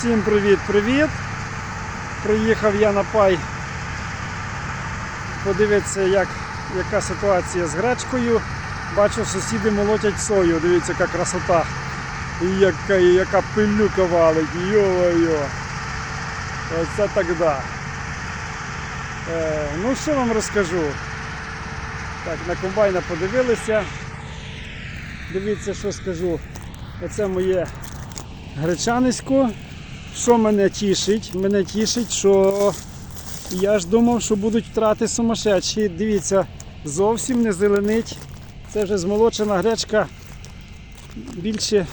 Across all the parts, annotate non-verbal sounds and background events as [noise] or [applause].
Всім привіт-привіт! Приїхав я на пай подивитися, як, яка ситуація з гречкою. Бачу, сусіди молотять сою, дивіться, яка красота. Яка, яка пилюка валить, йо-йо. Оце так да. Е, ну що вам розкажу? Так, на комбайна подивилися. Дивіться, що скажу. Оце моє гречанисько. Що мене тішить? Мене тішить, що я ж думав, що будуть втрати сумасшедші. Дивіться, зовсім не зеленить. Це вже змолочена гречка більше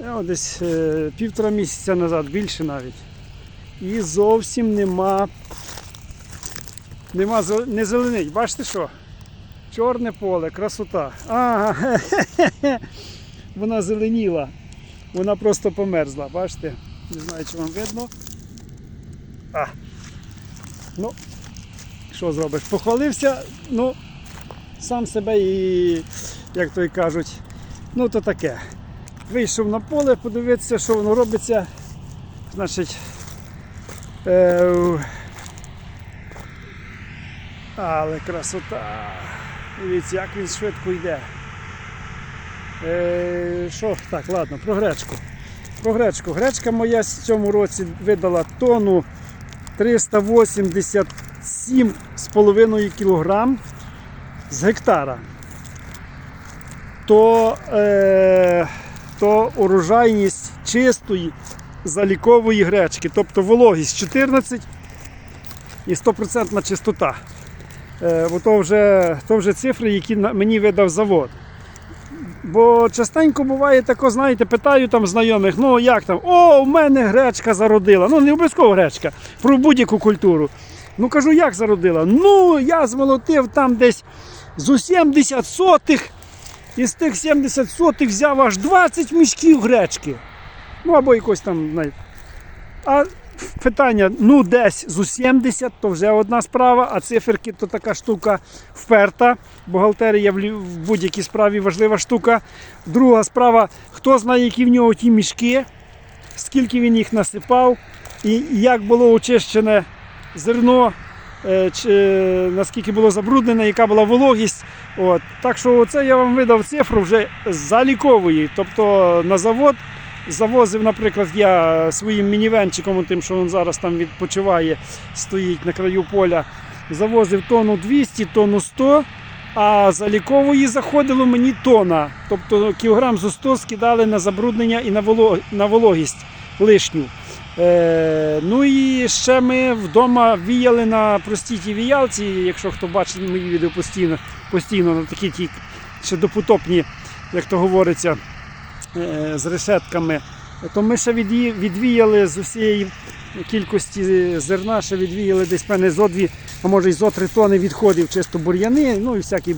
е, десь е, півтора місяця назад, більше навіть. І зовсім нема, нема не зеленить. Бачите що? Чорне поле, красота. Ага, [laughs] вона зеленіла. Вона просто померзла, бачите? Не знаю, чи вам видно. А. Ну, що зробиш? Похвалився, ну, сам себе і, як то й кажуть, ну то таке. Вийшов на поле, подивитися, що воно робиться. Значить. Е, але красота. Дивіться, як він швидко йде. Е, що? Так, ладно, про гречку. Про гречку. Гречка моя в цьому році видала тонну 387,5 кг з гектара. То, е, то урожайність чистої залікової гречки, тобто вологість 14 і 100% чистота. Е, то вже, то вже цифри, які мені видав завод. Бо частенько буває тако, знаєте, питаю там знайомих, ну як там, о, у мене гречка зародила. Ну, не обов'язково гречка, про будь-яку культуру. Ну кажу, як зародила? Ну, я змолотив там десь з 70 сотих, і з тих 70 сотих взяв аж 20 мішків гречки. Ну або якось там, знаєте. А питання, ну десь з 70, то вже одна справа, а циферки то така штука вперта. Бухгалтерія в будь-якій справі важлива штука. Друга справа, хто знає, які в нього ті мішки, скільки він їх насипав, і як було очищене зерно, е, чи, е, наскільки було забруднене, яка була вологість. От. Так що це я вам видав цифру вже залікової. Тобто на завод завозив, наприклад, я своїм мінівенчиком, тим, що він зараз там відпочиває, стоїть на краю поля, завозив тонну 200, тонну 100, а залікової заходило мені тона. Тобто кілограм зо 100 скидали на забруднення і на, вологість лишню. Е, ну і ще ми вдома віяли на простій тій віялці, якщо хто бачить мої відео постійно, постійно на такі ті ще допотопні, як то говориться, з решетками, то ми ще відвіяли з усієї кількості зерна, ще відвіяли десь певне зо дві, а може й зо три тони відходів, чисто бур'яни, ну і всякі.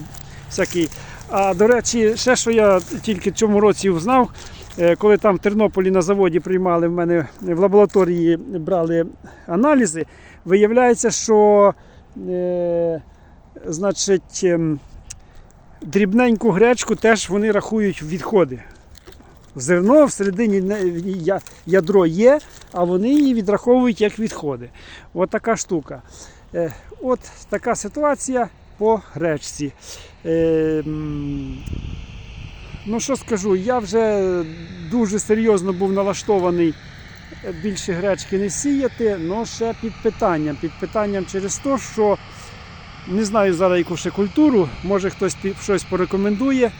всякі. А до речі, ще що я тільки в цьому році узнав, е, коли там в Тернополі на заводі приймали в мене в лабораторії брали аналізи, виявляється, що е, значить, ем, дрібненьку гречку теж вони рахують відходи. Зерно всередині ядро є, а вони її відраховують як відходи. От така штука. Е, От така ситуація по гречці. Е, Ну що скажу, я вже дуже серйозно був налаштований е, більше гречки не сіяти, але ще під питанням. Під питанням через те, що не знаю зараз яку ще культуру, може хтось щось порекомендує.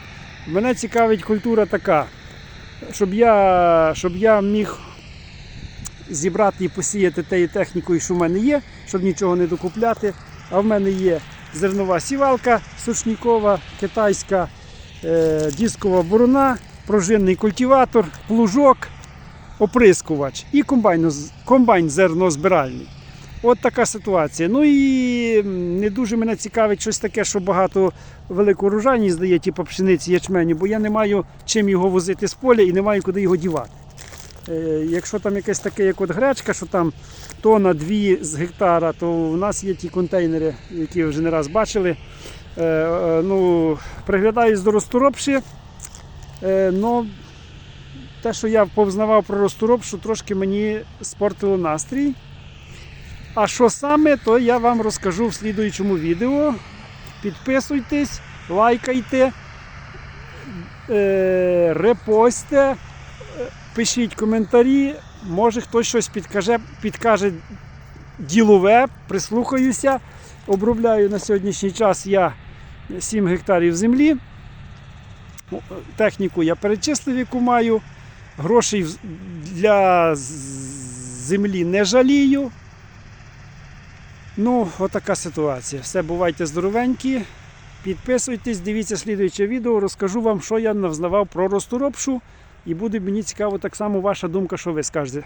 Мене цікавить культура така, щоб я, щоб я міг зібрати і посіяти тією технікою, що в мене є, щоб нічого не докупляти. А в мене є зернова сівалка сушнікова, китайська, е, дискова борона, пружинний культиватор, плужок, оприскувач і комбайн, комбайн зернозбиральний. От така ситуація. Ну і не дуже мене цікавить щось таке, що багато велику урожайність дає, типу пшениці, ячменю, бо я не маю чим його возити з поля і не маю куди його дівати. Е, Якщо там якесь таке, як от гречка, що там тона дві з гектара, то у нас є ті контейнери, які вже не раз бачили. Е, е, ну, приглядаюсь до розторопші, но те, що я повзнавав про розтороб, що трошки мені спортило настрій. А що саме, то я вам розкажу в слідуючому відео. Підписуйтесь, лайкайте, е, репостте, е, пишіть коментарі. Може хтось щось підкаже, підкаже ділове, прислухаюся. Обробляю на сьогоднішній час я 7 гектарів землі. Техніку я перечислив, яку маю. Грошей для землі не жалію. Ну, отака ситуація. Все, бувайте здоровенькі. Підписуйтесь, дивіться слідуюче відео, розкажу вам, що я навзнавав про розторопшу. І буде мені цікаво так само ваша думка, що ви скажете.